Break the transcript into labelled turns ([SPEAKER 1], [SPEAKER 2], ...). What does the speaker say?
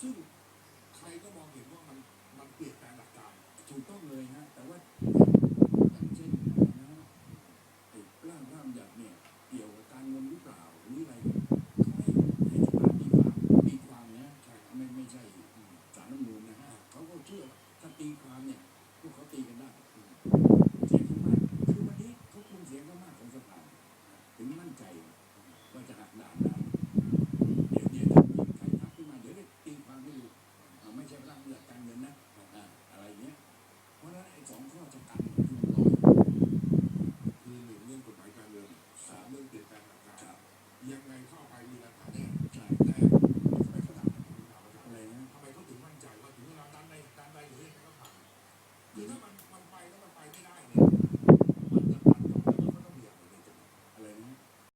[SPEAKER 1] ซึ่งใครก็มองเห็นว่ามันมันเปลี่ยนแปลงหลักการ
[SPEAKER 2] ถูกต้องเลยฮะ แต่ว่าอย่างเช่นนะไอ้ร่างร่างหยัดเนี่ยเกี่ยวกับการเงินหรือเปล่าหรืออะไรเนี่ยเขาให้ให้สภาตีความตีความนะใช่ไม่ไม่ใช่ ถึงมั่นใจว่าจะหักด่านได้เดี๋ยวเดี๋ยวถ้ามีใครทักขึ้นมาเดี๋ยวได้ตีความให้ดูไม่ใช่ร่างหยัดการเงินนะอะไรเงี้ย เพราะฉะนั้นไอ้สองข้อจำกัดมันคือรอย
[SPEAKER 1] คือหนึ่งเรื่องกฎหมายการเมืองสามเรื่องเปลี่ยนแปลงหลักการยังไงเข้าไปมีหลักฐานแน่
[SPEAKER 2] ใช่
[SPEAKER 1] แต่ทำไมเขาถามคำถาม
[SPEAKER 2] อะไรนะ
[SPEAKER 1] ทำไมเขาถึงมั่นใจว่าถึงเวลาดันใดดันใดหรือยังไงก็ผ่านคือถ้ามัน